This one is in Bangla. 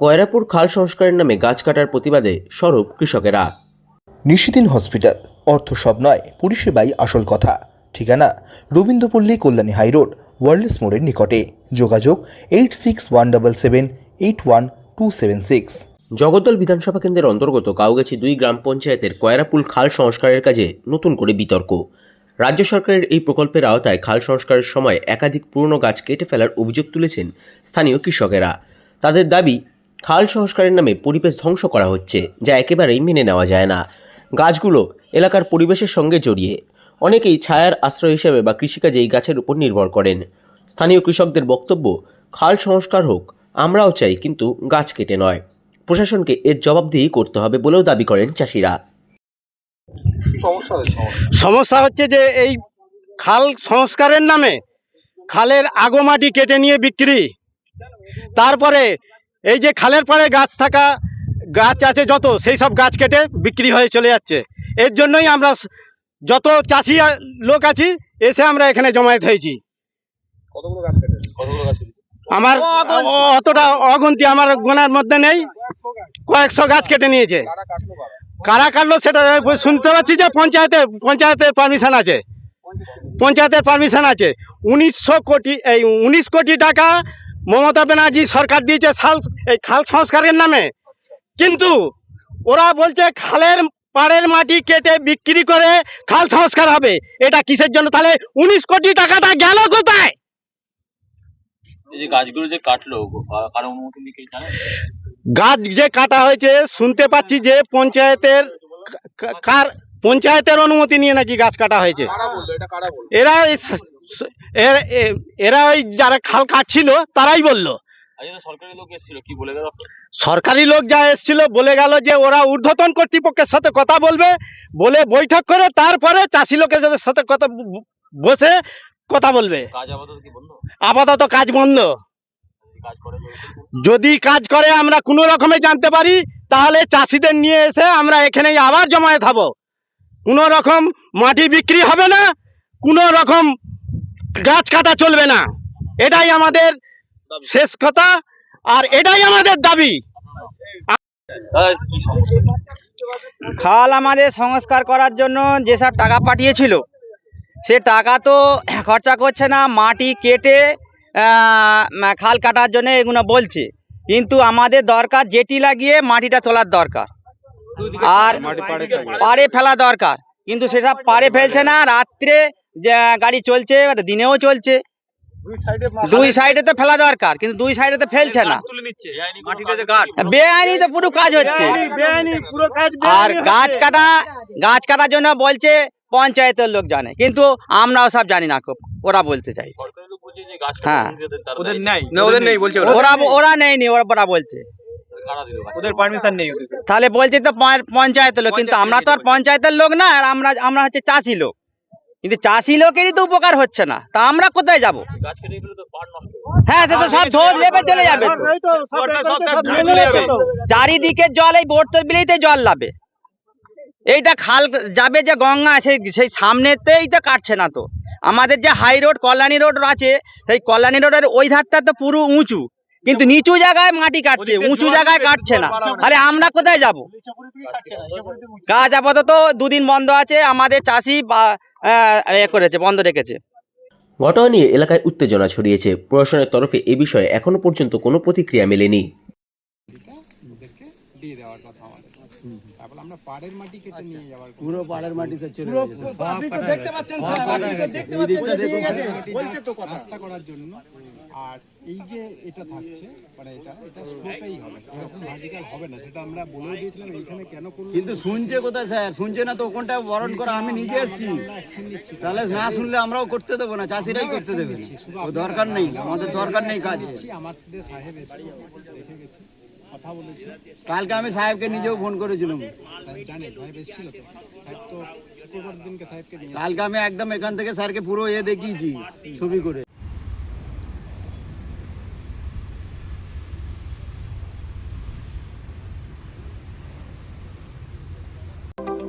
কয়রাপুর খাল সংস্কারের নামে গাছ কাটার প্রতিবাদে সরব কৃষকেরা। নিশিদিন হসপিটাল অর্থ সব নয় পরিষেবাই আসল কথা। ঠিকানা রবীন্দ্রপল্লী কল্যাণী হাইরোড ওয়ার্ল্ডস মোড়ের নিকটে। যোগাযোগ eight six one double seven eight one two seven six. Jagaddal Vidhan Sabha কেন্দ্রের অন্তর্গত কাউগাছি দুই গ্রাম পঞ্চায়েতের কয়রাপুল খাল সংস্কারের কাজে নতুন করে বিতর্ক। রাজ্য সরকারের এই প্রকল্পের আওতায় খাল সংস্কারের সময় একাধিক পুরনো গাছ কেটে ফেলার অভিযোগ তুলেছেন স্থানীয় কৃষকেরা। তাদের দাবি খাল সংস্কারের নামে পরিবেশ ধ্বংস করা হচ্ছে যা একেবারেই মেনে নেওয়া যায় না। গাছগুলো এলাকার পরিবেশের সঙ্গে জড়িয়ে। অনেকেই ছায়ার আশ্রয় হিসেবে বা কৃষিকাজে এই গাছের উপর নির্ভর করেন। স্থানীয় কৃষকদের বক্তব্য খাল সংস্কার হোক আমরাও চাই কিন্তু গাছ কেটে নয়। প্রশাসনকে এর জবাবদিহি করতে হবে বলেও দাবি করেন চাষিরা। সমস্যা হচ্ছে। যে এই খাল সংস্কারের নামে খালের আগমাটি কেটে নিয়ে বিক্রি। তারপরে এই যে খালের পরে গাছ থাকা গাছ আছে যত সেই সব গাছ কেটে বিক্রি হয়ে চলে যাচ্ছে। এর জন্যই আমরা যত চাষি লোক আছি এসে আমরা এখানে জমায়েত হয়েছি। আমার অতটা অগন্তি আমার গোনার মধ্যে নেই। কয়েকশো গাছ। কেটে নিয়েছে। কারা কাটলো সেটা শুনতে পাচ্ছি যে পঞ্চায়েতে পঞ্চায়েতের পারমিশন আছে। পঞ্চায়েতের পারমিশন আছে। উনিশশো কোটি এই উনিশ কোটি টাকা মমতা ব্যানার্জি সরকার দিয়েছে খাল এই খাল সংস্কারের নামে। কিন্তু ওরা বলছে খালের পাড়ের মাটি কেটে বিক্রি করে খাল সংস্কার হবে। এটা কিসের জন্য? তাহলে উনিশ কোটি টাকাটা গেল কোথায়? গাছ যে কাটা হয়েছে শুনতে পাচ্ছি যে পঞ্চায়েতের কার পঞ্চায়েতের অনুমতি নিয়ে নাকি গাছ কাটা হয়েছে। এরা এরা ওই যারা খাল কাটছিল তারাই বলল। সরকারি লোক এসেছিল কি বলে গেল সরকারি লোক যা এসেছিল বলে গেল যে ওরা ঊর্ধ্বতন কর্তৃপক্ষের সাথে কথা বলবে বলে বৈঠক করে তারপরে চাষি লোকের সাথে কথা বসে কথা বলবে। আপাতত কি বন্ধ? আপাতত কাজ বন্ধ। যদি কাজ করে আমরা কোনো রকমে জানতে পারি তাহলে চাষিদের নিয়ে এসে আমরা এখানেই আবার জমায়েত হব। কোনো রকম মাটি বিক্রি হবে না, কোনো রকম গাছ কাটা চলবে না। এটাই আমাদের শেষ কথা, আর এটাই আমাদের দাবি। খাল আমাদের সংস্কার করার জন্য যেসব টাকা পাঠিয়েছিল, সে টাকা তো খরচা করছে না, মাটি কেটে খাল কাটার জন্য এগুলো বলছে। কিন্তু আমাদের দরকার জেটি লাগিয়ে মাটিটা তোলার দরকার। আর পাড়ে ফেলা দরকার। কিন্তু সেসব পাড়ে ফেলছে না রাত্রে যে গাড়ি চলছে দিনেও চলছে। দুই সাইডে তো ফেলা দরকার কিন্তু দুই সাইডে তো ফেলছে না। বেআইনি তো পুরো কাজ হচ্ছে। আর গাছ কাটা গাছ কাটার জন্য বলছে পঞ্চায়েতের লোক জানে কিন্তু আমরাও সব জানি না খুব ওরা বলতে চাই হ্যাঁ। ওদের নাই ওদের নেই ওরা ওরা নেয়নি ওরা ওরা বলছে। ওদের পারমিশন নেই তাহলে বলছি তো পঞ্চায়েতের লোক কিন্তু আমরা তো আর পঞ্চায়েতের লোক না আর আমরা আমরা হচ্ছে চাষি লোক। কিন্তু চাষি লোকেরই তো উপকার হচ্ছে না। তা আমরা কোথায় যাব? গাছ কেটে গেলে তো পাড় নষ্ট হবে। হ্যাঁ সে তো সব ধোপ লেবে চলে যাবে চারিদিকে জল এই বোর্তল বিলেইতে জল লাবে। এইটা খাল যাবে যে গঙ্গা সেই সেই সামনেতেই তো কাটছে না তো। আমাদের যে হাই রোড কল্যাণী রোড আছে সেই কল্যাণী রোডের ওই ধারটা তো পুরো উঁচু। কিন্তু নিচু জায়গায় মাটি কাটছে উঁচু জায়গায় কাটছে না। আরে আমরা কোথায় যাব? কাজ আপাতত দুদিন বন্ধ আছে আমাদের চাষি বা করেছে বন্ধ রেখেছে। ঘটনা নিয়ে এলাকায় উত্তেজনা ছড়িয়েছে। প্রশাসনের তরফে এ বিষয়ে এখনও পর্যন্ত কোনো প্রতিক্রিয়া মেলেনি। দিয়ে দেওয়ার কথা আমাদের তারপর আমরা পাড়ের মাটি কেটে নিয়ে যাওয়ার পুরো পাড়ের মাটি সে চলে গেছে। আপনি তো দেখতে পাচ্ছেন স্যার আপনি তো দেখতে পাচ্ছেন যে দিয়ে বলছে তো কথা। রাস্তা করার জন্য। আর এই যে এটা থাকছে মানে এটা এটা স্লোপেই হবে। এরকম ভার্টিক্যাল হবে না। সেটা আমরা বলেও দিয়েছিলাম এইখানে কেন করল কিন্তু শুনছে কোথায় স্যার? শুনছে না তো ওখানটা বরণ করা? আমি নিজে এসেছি। তাহলে না শুনলে আমরাও করতে দেবো না চাষিরাই করতে দেবে দরকার নেই আমাদের দরকার নেই কাজ। আমাদের সাহেব এসে দেখে গেছে কথা বলেছে কালকে আমি সাহেবকে নিজেও ফোন করেছিলাম। কালকে আমি একদম এখান থেকে স্যারকে পুরো এ দেখিয়েছি ছবি করে।